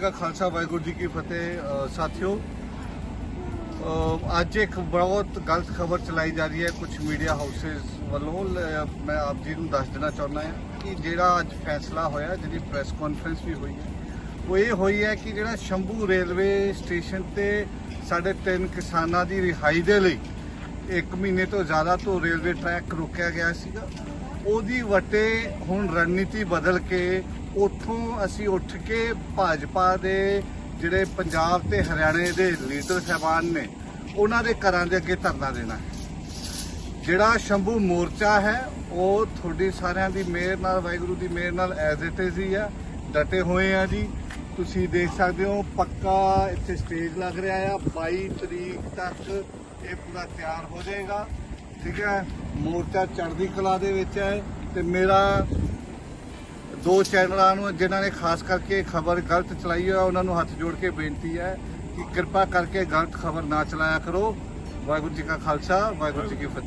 ਕਾ ਖਾਲਸਾ ਵਾਹਿਗੁਰੂ ਜੀ ਕੀ ਫਤਿਹ ਸਾਥਿਓ। ਅੱਜ ਇੱਕ ਬਹੁਤ ਗਲਤ ਖਬਰ ਚਲਾਈ ਜਾ ਰਹੀ ਹੈ ਕੁਝ ਮੀਡੀਆ ਹਾਊਸਸ ਵੱਲੋਂ। ਮੈਂ ਆਪ ਜੀ ਨੂੰ ਦੱਸ ਦੇਣਾ ਚਾਹੁੰਦਾ ਹਾਂ ਕਿ ਜਿਹੜਾ ਅੱਜ ਫੈਸਲਾ ਹੋਇਆ, ਜਿਹੜੀ ਪ੍ਰੈਸ ਕਾਨਫਰੰਸ ਵੀ ਹੋਈ ਹੈ, ਉਹ ਇਹ ਹੋਈ ਹੈ ਕਿ ਜਿਹੜਾ ਸ਼ੰਭੂ ਰੇਲਵੇ ਸਟੇਸ਼ਨ ਤੇ ਸਾਡੇ ਤਿੰਨ ਕਿਸਾਨਾਂ ਦੀ ਰਿਹਾਈ ਦੇ ਲਈ ਇੱਕ ਮਹੀਨੇ ਤੋਂ ਜ਼ਿਆਦਾ ਤੋਂ ਰੇਲਵੇ ਟਰੈਕ ਰੋਕਿਆ ਗਿਆ ਸੀਗਾ, ਉਹਦੀ ਵਟੇ ਹੁਣ ਰਣਨੀਤੀ ਬਦਲ ਕੇ ਉੱਥੋਂ ਅਸੀਂ ਉੱਠ ਕੇ ਭਾਜਪਾ ਦੇ ਜਿਹੜੇ ਪੰਜਾਬ ਤੇ ਹਰਿਆਣੇ ਦੇ ਲੀਡਰ ਸਾਹਿਬਾਨ ਨੇ, ਉਹਨਾਂ ਦੇ ਘਰਾਂ ਦੇ ਅੱਗੇ ਧਰਨਾ ਦੇਣਾ ਹੈ। ਜਿਹੜਾ ਸ਼ੰਭੂ ਮੋਰਚਾ ਹੈ, ਉਹ ਤੁਹਾਡੀ ਸਾਰਿਆਂ ਦੀ ਮਿਹਰ ਨਾਲ, ਵਾਹਿਗੁਰੂ ਦੀ ਮਿਹਰ ਨਾਲ ਐਜ਼ ਇਟ ਇਜ਼ ਹੀ ਆ। ਡਟੇ ਹੋਏ ਆ ਜੀ। ਤੁਸੀਂ ਦੇਖ ਸਕਦੇ ਹੋ, ਪੱਕਾ ਇੱਥੇ ਸਟੇਜ ਲੱਗ ਰਿਹਾ ਆ। 22 ਤਰੀਕ ਤੱਕ ਇਹ ਪੂਰਾ ਤਿਆਰ ਹੋ ਜਾਏਗਾ। ਠੀਕ ਹੈ? ਮੋਰਚਾ ਚੜ੍ਹਦੀ ਕਲਾ ਦੇ ਵਿੱਚ ਹੈ ਤੇ ਮੇਰਾ ਦੋ ਚੈਨਲਾਂ ਨੂੰ ਜਿਨ੍ਹਾਂ ਨੇ ਖਾਸ ਕਰਕੇ ਖਬਰ ਗਲਤ ਚਲਾਈ ਹੈ ਉਹਨਾਂ ਨੂੰ ਹੱਥ ਜੋੜ ਕੇ ਬੇਨਤੀ ਹੈ ਕਿ ਕਿਰਪਾ ਕਰਕੇ ਗਲਤ ਖਬਰ ਨਾ ਚਲਾਇਆ ਕਰੋ। ਵਾਹਿਗੁਰੂ ਜੀ ਕਾ ਖਾਲਸਾ, ਵਾਹਿਗੁਰੂ ਜੀ ਕੀ ਫਤਿਹ।